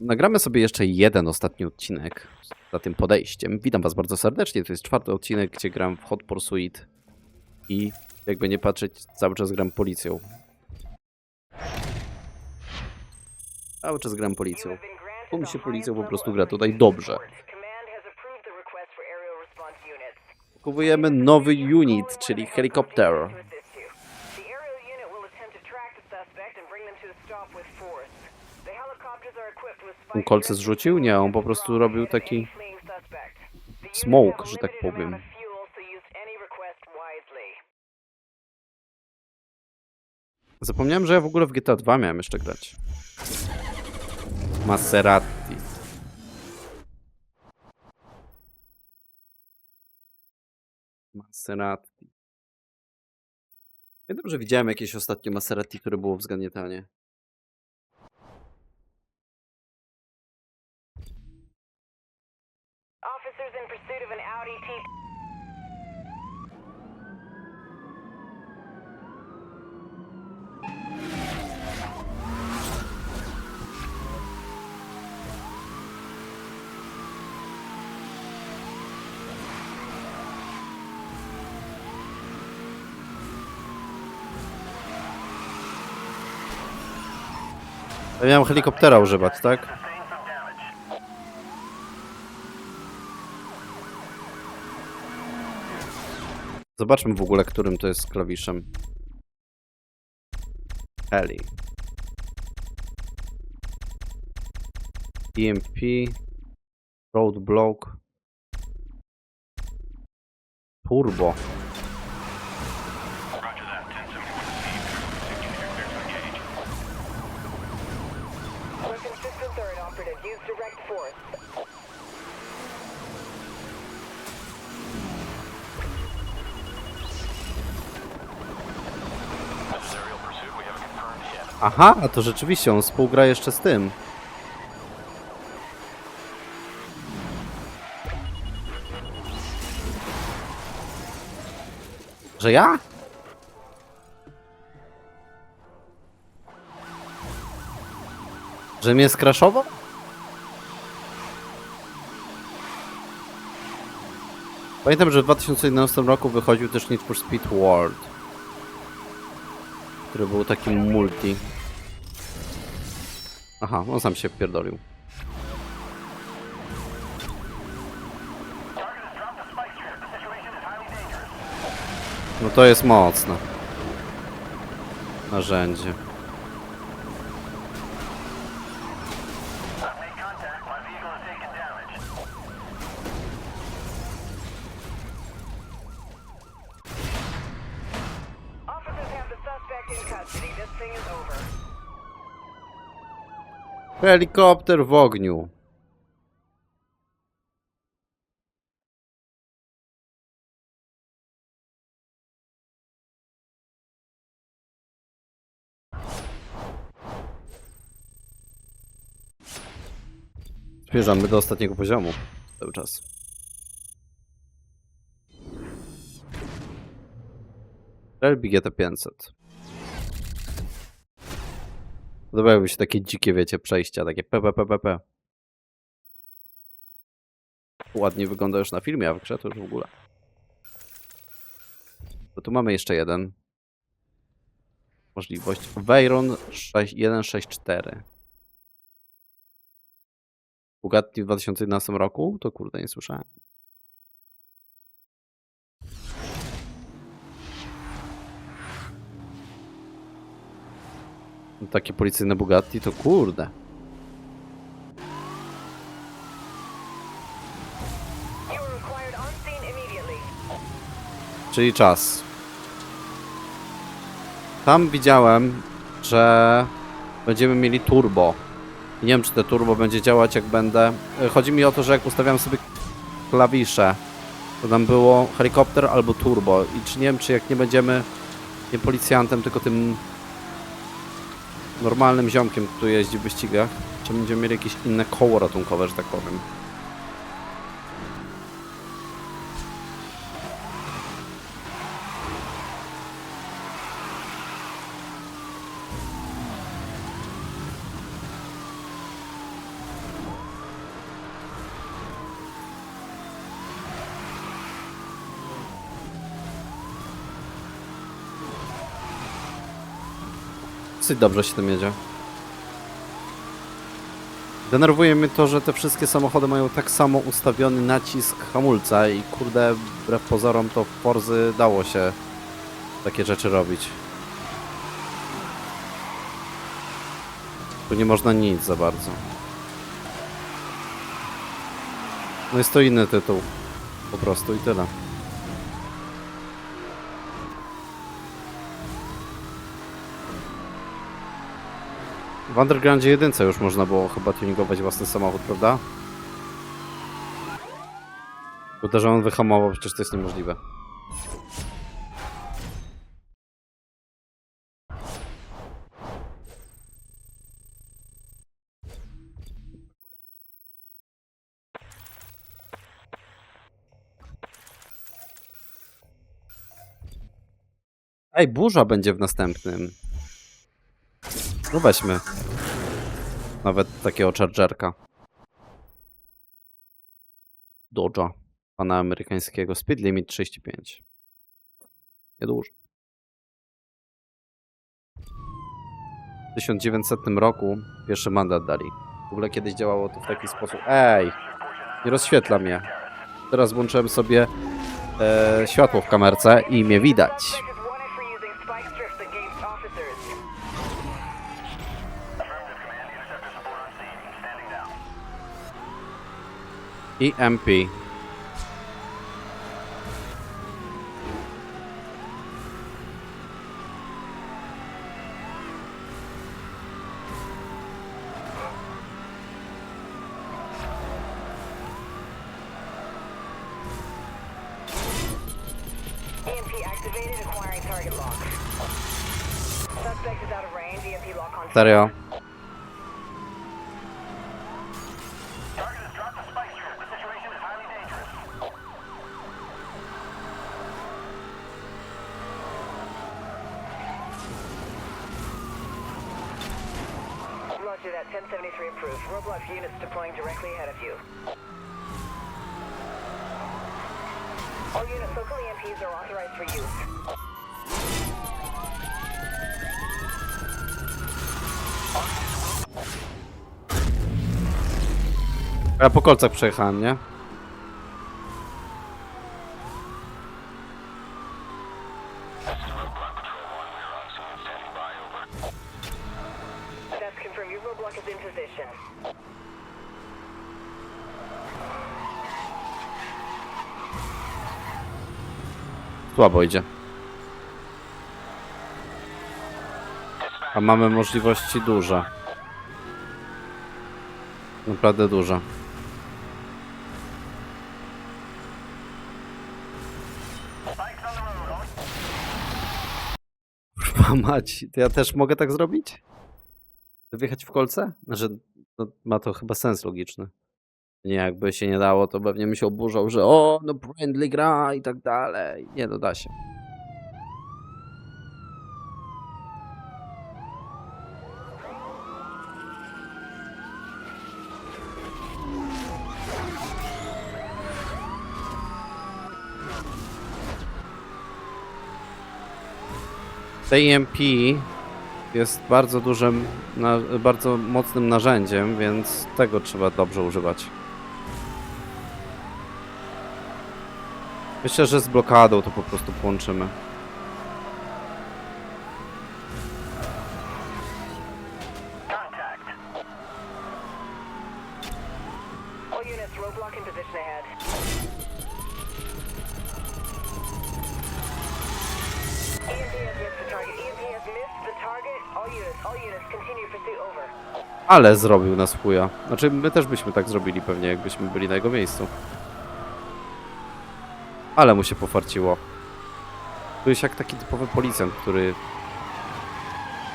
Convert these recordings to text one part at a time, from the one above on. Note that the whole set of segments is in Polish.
Nagramy sobie jeszcze jeden ostatni odcinek za tym podejściem. Witam was bardzo serdecznie. To jest czwarty odcinek, gdzie gram w Hot Pursuit i jakby nie patrzeć, cały czas gram policją. Cały czas gram policją. Tu mi się policją po prostu gra tutaj dobrze. Kupujemy nowy unit, czyli helikopter. On kolce zrzucił? Nie, on po prostu robił taki smoke, że tak powiem. Zapomniałem, że ja w ogóle w GTA 2 miałem jeszcze grać. Maserati. Maserati. Ja dobrze widziałem jakieś ostatnie Maserati, które było względnie tanie. Ja miałem helikoptera używać, tak? Zobaczmy w ogóle, którym to jest klawiszem. Heli. EMP. Roadblock. Turbo. Aha, a to rzeczywiście on współgra jeszcze z tym. Że ja? Że mnie skraszował? Pamiętam, że w 2011 roku wychodził też Need for Speed World który był takim multi. Aha, on sam się pierdolił. No to jest mocne. Narzędzie. Helikopter w ogniu. Zmierzamy do ostatniego poziomu. Cały czas. Elbi GT500. Podobałyby się takie dzikie, wiecie, przejścia, takie PPPPP. Ładnie wygląda już na filmie, a w grze to już w ogóle. Bo tu mamy jeszcze jeden. Możliwość. Veyron 164. Bugatti w 2011 roku? To kurde, nie słyszałem. Takie policyjne Bugatti to kurde. Czyli czas. Tam widziałem, że będziemy mieli turbo. Nie wiem, czy te turbo będzie działać, jak będę. E, Chodzi mi o to, że jak ustawiam sobie klawisze, to tam było helikopter albo turbo. I czy nie wiem, czy jak nie będziemy nie policjantem, tylko tym normalnym ziomkiem, który jeździ w wyścigach, czy będziemy mieli jakieś inne koło ratunkowe, że tak powiem. Dosyć dobrze się tym jedzie. Denerwuje mnie to, że te wszystkie samochody mają tak samo ustawiony nacisk hamulca i kurde, wbrew pozorom to w Forzy dało się takie rzeczy robić. Tu nie można nic za bardzo. No jest to inny tytuł. Po prostu i tyle. W Undergroundzie 1 już można było chyba tuningować własny samochód, prawda? Tylko, że on wyhamował, przecież to jest niemożliwe. Ej, burza będzie w następnym. No weźmy. Nawet takiego chargerka. Dodge'a. Pana amerykańskiego. Speed limit 35. Niedużo. W 1900 roku pierwszy mandat dali. W ogóle kiedyś działało to w taki sposób. Ej! Nie rozświetla mnie. Teraz włączyłem sobie e, światło w kamerce i mnie widać. EMP. EMP activated, acquiring target lock. Suspect is out of range, EMP lock on. Serio. Roger that, 1073 approved. Roblox units deploying directly ahead of you. All units, local EMPs are authorized for use. Ja po kolcach przejechałem, nie? Słabo idzie. A mamy możliwości duże. Naprawdę duże. Kurwa to ja też mogę tak zrobić? Wjechać w kolce? Znaczy, no, ma to chyba sens logiczny. Nie, jakby się nie dało, to pewnie mi się oburzał, że o, no friendly gra i tak dalej. Nie, no da się. TMP jest bardzo dużym, bardzo mocnym narzędziem, więc tego trzeba dobrze używać. Myślę, że z blokadą to po prostu połączymy. All units, roadblock in position ahead. Ale zrobił nas chuja. Znaczy, my też byśmy tak zrobili pewnie, jakbyśmy byli na jego miejscu. Ale mu się pofarciło. To jest jak taki typowy policjant, który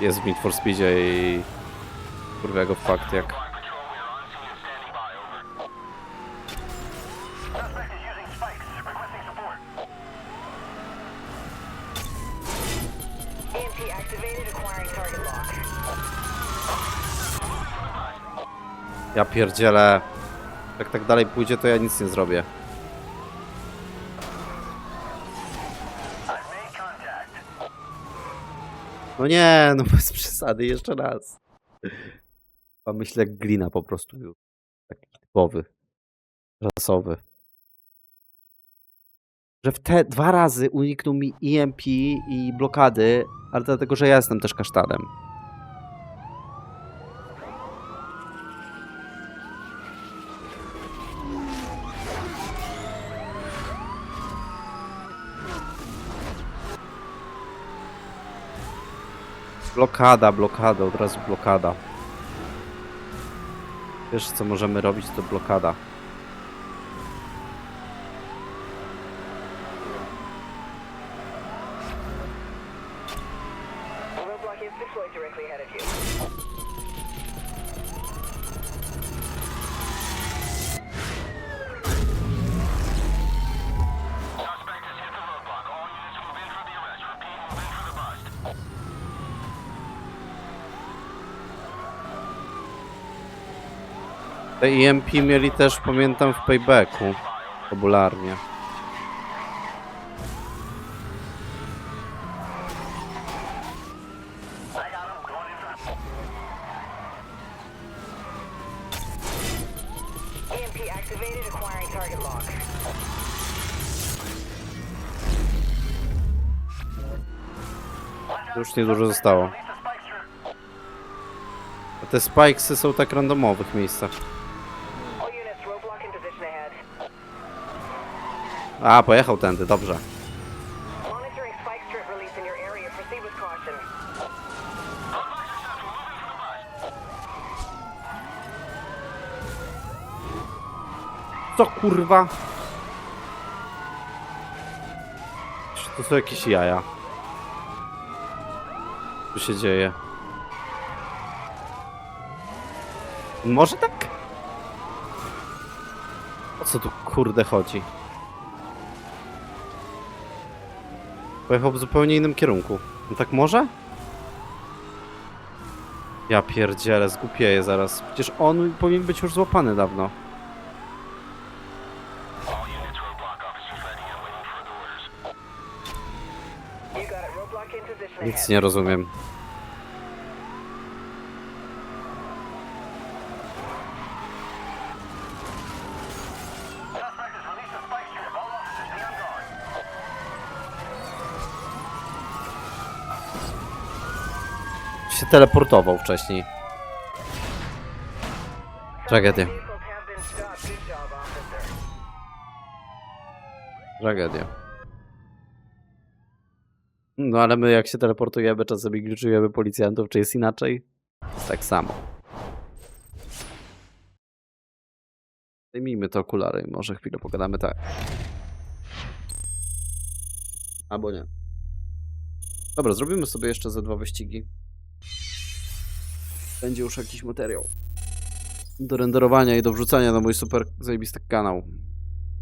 jest w Need for Speedzie i kurwa go fakt jak... Ja pierdzielę. Jak tak dalej pójdzie, to ja nic nie zrobię. No nie, no bez przesady, jeszcze raz. Chyba myślę glina po prostu już. Taki typowy. Rasowy. Że w te dwa razy uniknął mi EMP i blokady, ale dlatego, że ja jestem też kasztanem. Blokada, blokada, od razu blokada. Wiesz co możemy robić, to blokada. EMP mieli też, pamiętam, w paybacku. Popularnie. To już niedużo zostało. A te spikesy są tak randomowych miejscach. All units, roadblock in position ahead. A, pojechał tędy, dobrze. Co kurwa? Czy to są jakieś jaja? Co się dzieje? Może tak? O co tu kurde chodzi? Pojechał w zupełnie innym kierunku. No tak może? Ja pierdzielę, zgupieję zaraz. Przecież on powinien być już złapany dawno. Nic nie rozumiem. Się teleportował wcześniej. Tragedia. Tragedia. No ale my jak się teleportujemy, czasami glitchujemy policjantów, czy jest inaczej? Jest tak samo. Zdejmijmy te okulary i może chwilę pogadamy tak. Albo nie. Dobra, zrobimy sobie jeszcze ze dwa wyścigi. Będzie już jakiś materiał. Do renderowania i do wrzucania na mój super zajebisty kanał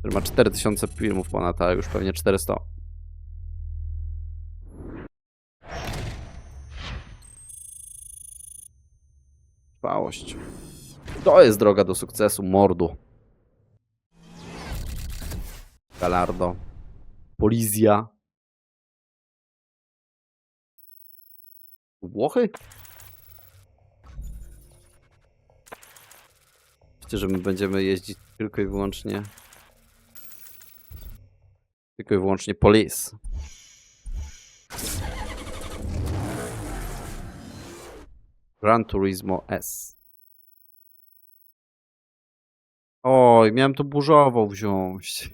który ma 4000 filmów ponad, a już pewnie 400. Trwałość. To jest droga do sukcesu, mordu. Galardo. Polizja. Włochy? Myślę, że my będziemy jeździć tylko i wyłącznie tylko i wyłącznie police. Gran Turismo S. Oj, miałem to burzową wziąć.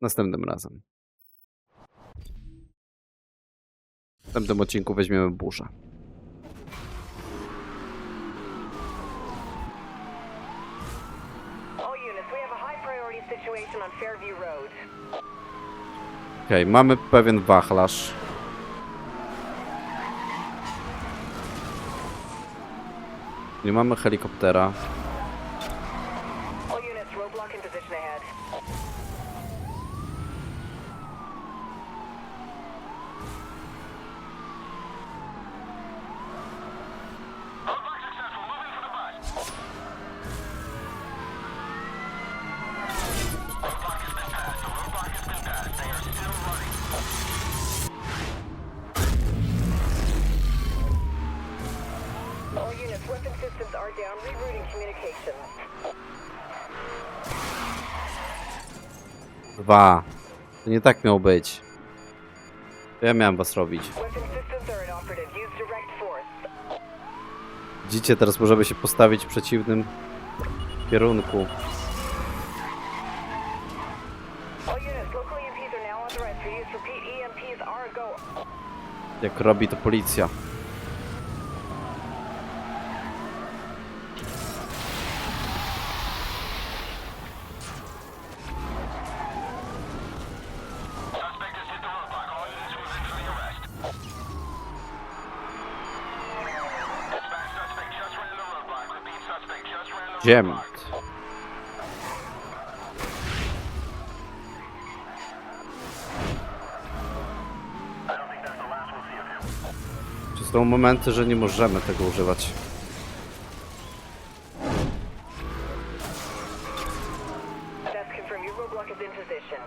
Następnym razem. W następnym odcinku weźmiemy burzę. Okej, mamy pewien wachlarz. Nie mamy helikoptera. To nie tak miało być. To ja miałem was robić. Widzicie, teraz możemy się postawić w przeciwnym kierunku. Jak robi to policja. Ziemit. Czy są momenty, że nie możemy tego używać? That's confirmed. Your roadblock is in position.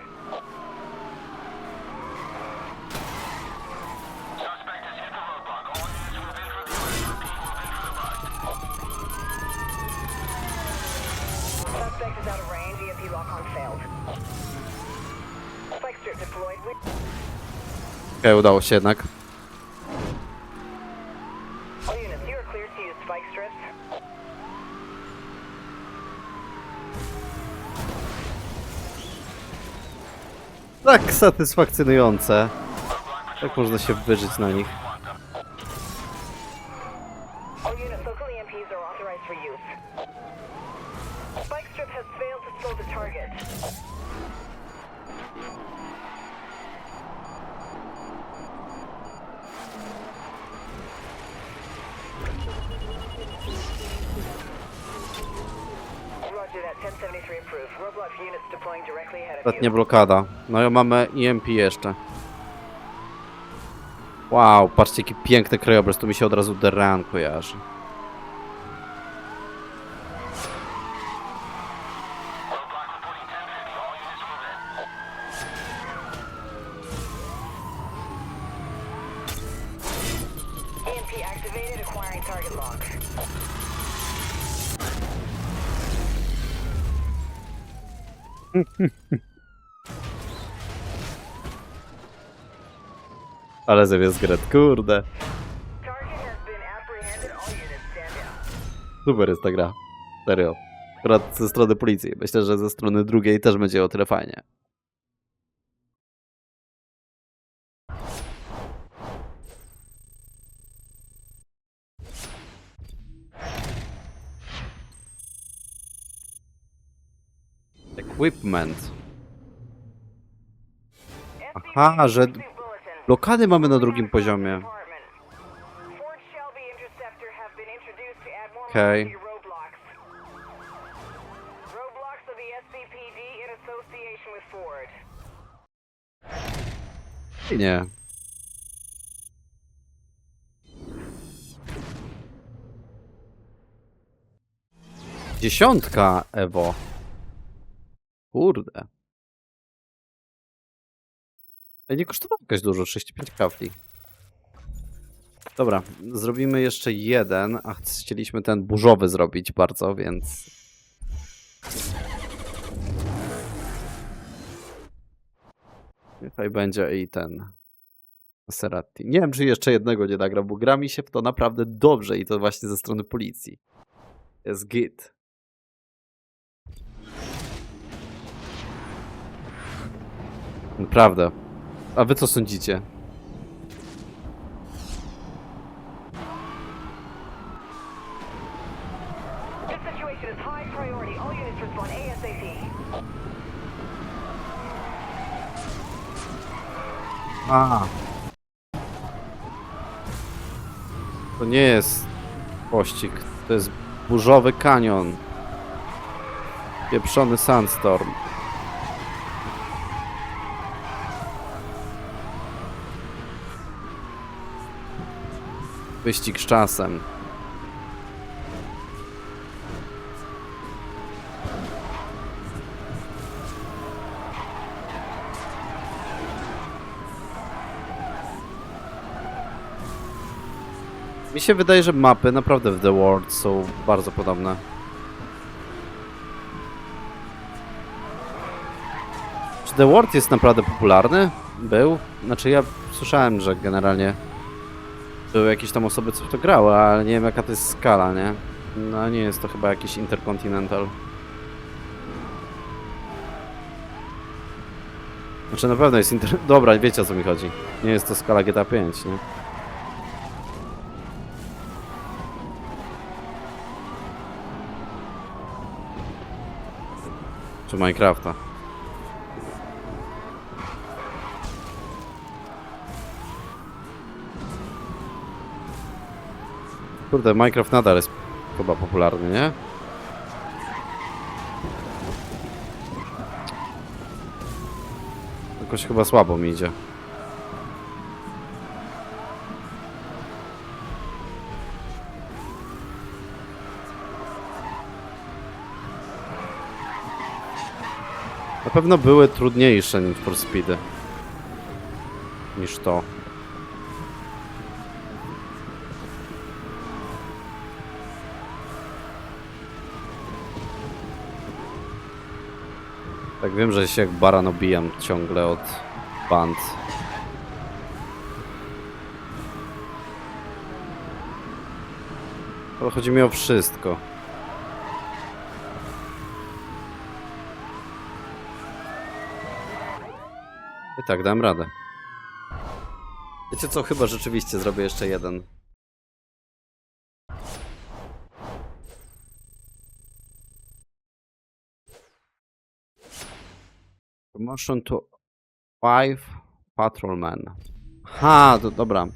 To use spike strips. Tak satysfakcjonujące. Jak można się wyżyć na nich? Ostatnia blokada. No i mamy EMP jeszcze. Wow, patrzcie jaki piękny krajobraz, tu mi się od razu Deran kojarzy. Ale zamiast gret, kurde. Super jest ta gra. Serio. Akurat ze strony policji. Myślę, że ze strony drugiej też będzie o tyle fajnie. Equipment. Aha, że blokady mamy na drugim poziomie. Okej. Okay. Nie. Dziesiątka, Ewo. Kurde. Ej, Nie kosztowało jakoś dużo, 65 kafli. Dobra, zrobimy jeszcze jeden, a chcieliśmy ten burzowy zrobić bardzo, więc... Tutaj będzie i ten Maserati. Nie wiem, czy jeszcze jednego nie nagram, bo gra mi się w to naprawdę dobrze i to właśnie ze strony policji. Jest git. Naprawdę. A wy co sądzicie? A. To nie jest pościg, to jest burzowy kanion. Pieprzony sandstorm. Wyścig z czasem. Mi się wydaje, że mapy naprawdę w The World są bardzo podobne. Czy The World jest naprawdę popularny? Był? Znaczy ja słyszałem, że generalnie były jakieś tam osoby, co to grały, ale nie wiem jaka to jest skala, nie? No nie jest to chyba jakiś Intercontinental. Znaczy na pewno jest inter... Dobra, wiecie o co mi chodzi. Nie jest to skala GTA 5, nie? Czy Minecrafta. Kurde, Minecraft nadal jest chyba popularny, nie? Jakoś chyba słabo mi idzie. Na pewno były trudniejsze Need for Speedy niż to. Wiem, że się jak baran obijam ciągle od band. Ale chodzi mi o wszystko. I tak, dam radę. Wiecie co, chyba rzeczywiście zrobię jeszcze jeden. Promotion to five patrolmen. Ha, to dobra.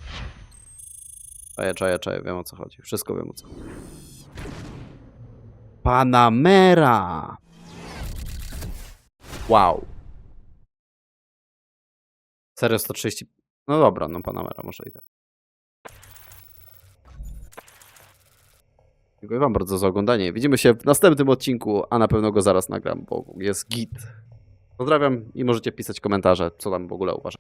Czaję, czaję, czaję, wiem o co chodzi. Wszystko wiem o co chodzi. Panamera! Wow. Serio 130. No dobra, no Panamera może i tak. Dziękuję wam bardzo za oglądanie. Widzimy się w następnym odcinku, a na pewno go zaraz nagram, bo jest git. Pozdrawiam i możecie pisać komentarze, co tam w ogóle uważacie.